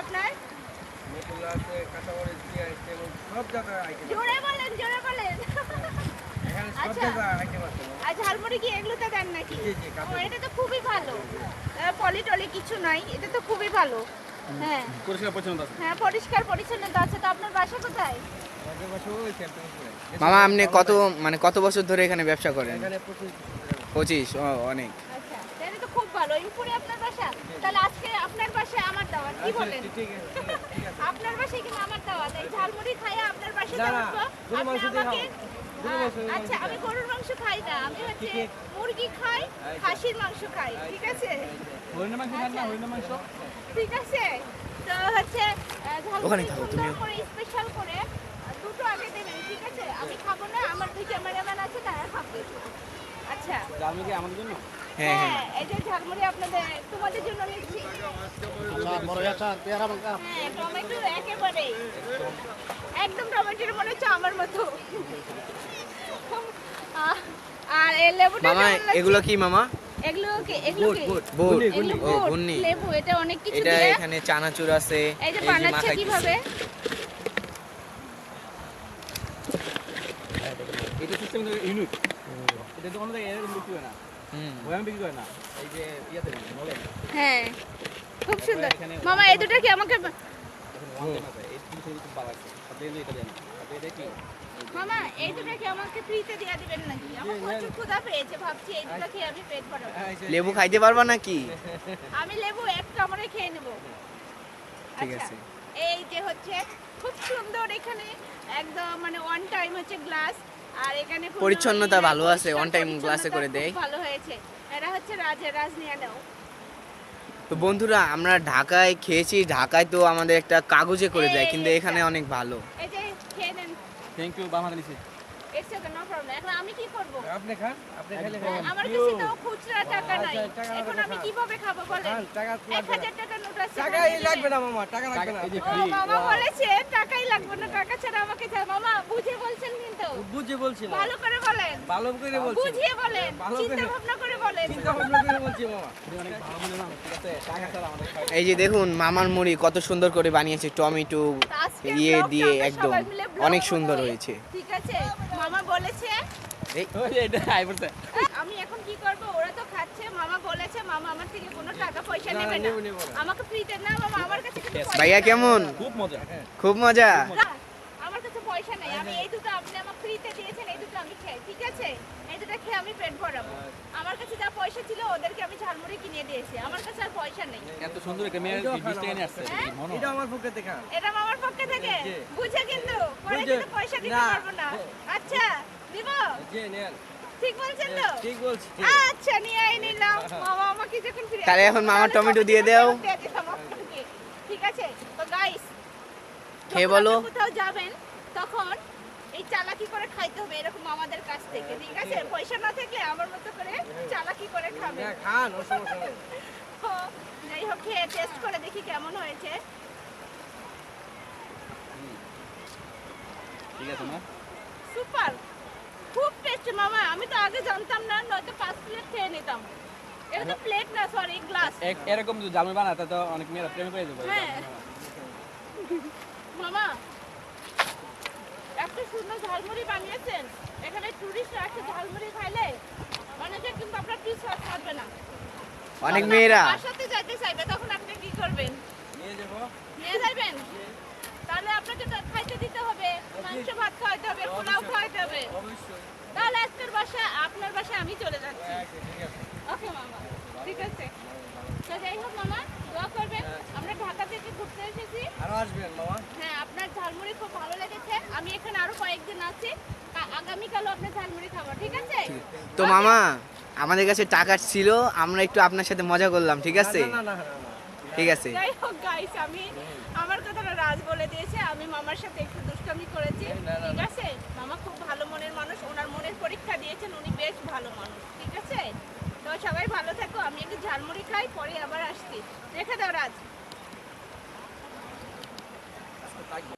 আপনার? এগুলো আছে কাঁচামরিচ পেঁয়াজ এবং সব জায়গায় আইটেম জোরে বলেন জোরে বলেন। এখানে সব আচ্ছা। জায়গায় আইটেম আছে আর ঝালমুড়ি কি এগুলোতে দেন নাকি? জি, জি, ও, কাঁচা এটা তো খুবই ভালো। পলি টলি কিছু নাই এটা তো খুবই ভালো। হ্যাঁ। পরিষ্কার পরিচ্ছন্ন হ্যাঁ পরিষ্কার পরিচ্ছন্নতা আছে। তো আপনার বাসা কোথায়? আগের বছর ওই ক্যাম্পিং করে মামা আপনি কত মানে কত বছর ধরে এখানে ব্যবসা করেন? পঁচিশ ও অনেক। আচ্ছা তো খুব ভালো। ইমপুরে আপনার বাসা তাহলে আজকে আপনার বাসায় আমার দাওয়াত কি বলেন? আচ্ছা, ঠিক আছে ঠিক আছে, ঠিক আছে। আপনার বাসায় আমার দাওয়াত এই ঝালমুড়ি খাইয়া আপনার বাসায় যাব আপনি আমাকে আচ্ছা আমি গরুর মাংস খাই না আমি হচ্ছে মুরগি খাই খাসির মাংস খাই ঠিক আছে? হরিণের মাংস খান না হরিণের মাংস? ঠিক আছে। তো হচ্ছে ওখানে ঝালমুড়ি থাকো সুন্দর করে স্পেশাল করে দুটো আগে দেবেন ঠিক আছে? আমি খাব না আমার দুই ক্যামেরাম্যান আছে তারা খাবে। আচ্ছা। জানবে কি আমাদের জন্য? হ্যাঁ হ্যাঁ। হ্যাঁ এই যে ঝালমুড়ি আপনাদের তোমাদের জন্য নিচ্ছি হ্যাঁ টমেটো একেবারেই। একদম টমেটোর মনে হচ্ছে আমার মতো। আর এই লেবুটা মামা এগুলো কি মামা? এগুলো কি এগুলো কি? বুট ও বুট, লেবু এটা অনেক কিছু এটা এখানে চানাচুর আছে এই যে বানাচ্ছে কীভাবে? এটা সিস্টেম ইউনিক এটা তো কোনো জায়গায় এরকম না। ওখানে বিক্রি হয় না? এই যে ইয়াতে বলে হ্যাঁ খুব সুন্দর। মামা এই দুটো কি আমাকে কি? মামা এই দুটো কি ফ্রিতে দিয়ে দিবেন নাকি? আমার প্রচুর ক্ষুধা পেয়েছে ভাবছি এই দুটো খেয়ে আমি পেট ভরাবো? লেবু খাইতে পারবা নাকি? আমি লেবু এক কামড়ে খেয়ে নেব। ঠিক আচ্ছা, আছে। এই যে হচ্ছে খুব সুন্দর এখানে একদম মানে ওয়ান টাইম হচ্ছে গ্লাস আর এখানে পরিচ্ছন্নতা ভালো আছে, অন টাইম ক্লাসে করে দেয়। ভালো হয়েছে। এরা হচ্ছে রাজে রাজ তো বন্ধুরা আমরা ঢাকায় খেয়েছি ঢাকায় তো আমাদের একটা কাগজে করে দেয় কিন্তু এখানে অনেক ভালো। এই যে খেয়ে নেন। থ্যাংক ইউ নিছি ইটস ওকে নো প্রবলেম এখন আমি কি করব? আপনি খান আপনি খাইলে আমার কাছে তো খুচরা টাকা নাই। এখন আমি কীভাবে খাব বলেন? টাকা এক লাগবে না হাজার টাকা। নোট আছে টাকা এই লাগবে না মামা টাকা লাগবে না। যে ও মামা বলেছে টাকাই লাগবে না টাকা ছাড়া আমাকে ছাড়া। মামা বুঝে বলছেন কিন্তু। বুঝে বলছিলাম ভালো করে বলেন। ভালো করে বলছি। বুঝিয়ে বলেন চিন্তা ভাবনা করে বলেন। চিন্তা ভাবনা করে বলছি মামা। অনেক ভালো মনে না ঠিক আছে টাকা ছাড়া আমাদের এই যে দেখুন মামার মুড়ি কত সুন্দর করে বানিয়েছে টমেটো ইয়ে দিয়ে একদম অনেক সুন্দর হয়েছে। ঠিক আছে? মামা বলেছে। এই এটা আই পড়ছে আমি এখন কি করব? ওরা তো খাচ্ছে মামা বলেছে মামা আমার থেকে কোনো টাকা পয়সা নেবে না। আমাকে ফ্রিতে না মামা আমার কাছে ভাইয়া কেমন? খুব মজা। খুব মজা? আমার কাছে পয়সা নেই। আমি এই দুটো আপনি আমাকে ফ্রিতে দিয়েছেন এই দুটো আমি খাই ঠিক আছে? খেয়ে আমি পেট ভরাবো। আমার কাছে যা পয়সা ছিল ওদেরকে আমি ঝালমুড়ি কিনে দিয়েছি। আমার কাছে আর পয়সা নেই। এত সুন্দর একটা মেয়ের এটাও ডিশ টেনে আসছে? হ্যাঁ? এটা আমার পক্ষে দেখা। এটা মামার পক্ষে থেকে? বুঝে কিন্তু। পরে কিন্তু পয়সা দিতে পারব না। আচ্ছা দিব? যে নেন। ঠিক বলছেন তো? ঠিক বলছি আচ্ছা নিয়ে আই নিলাম। মামা আমাকে যখন ফিরে তাহলে এখন মামার টমেটো দিয়ে দাও। ঠিক আছে? তো গাইস খেয়ে বলো। কোথাও যাবেন তখন এই চালাকি করে খাইতে হবে এরকম আমাদের কাছ থেকে ঠিক আছে? পয়সা না থাকলে আমার মতো করে চালাকি করে খাবেন হ্যাঁ, খান তো যাই হোক খেয়ে টেস্ট করে দেখি কেমন হয়েছে। ঠিক আছে না সুপার। খুব টেস্টি মামা আমি তো আগে জানতাম না নয়তো পাঁচ প্লেট খেয়ে নিতাম। এটা তো প্লেট না সরি গ্লাস এরকম যদি জালমুড়ি বানাতে তো অনেক মেয়েরা প্রেমে পেয়ে যাবে। হ্যাঁ। মামা এত সুন্দর ঝালমুড়ি বানিয়েছেন। এখানে ঝালমুড়ি খাইলে অনেকে কিন্তু আপনার না। অনেক তখন মেয়েরা। চাইবে তখন আপনি কি করবেন? নিয়ে যাব। নিয়ে যাবেন তাহলে আপনাকে খাইতে দিতে হবে মাংস ভাত খাওয়াইতে হবে পোলাও খাওয়াইতে হবে। অবশ্যই। তাহলে আজকের বাসা আপনার বাসায় আমি চলে যাচ্ছি। আচ্ছা, ঠিক আছে। ওকে মামা ঠিক আছে। তো মামা আমাদের কাছে টাকা ছিল আমরা একটু আপনার সাথে মজা করলাম ঠিক আছে? ঠিক আছে। যাই হোক আমি আমার কথা রাজ বলে দিয়েছে আমি মামার সাথে একটু দুষ্টামি করেছি ঠিক আছে? মামা খুব ভালো মনের মানুষ ওনার মনের পরীক্ষা দিয়েছেন উনি বেশ ভালো মানুষ ঠিক আছে?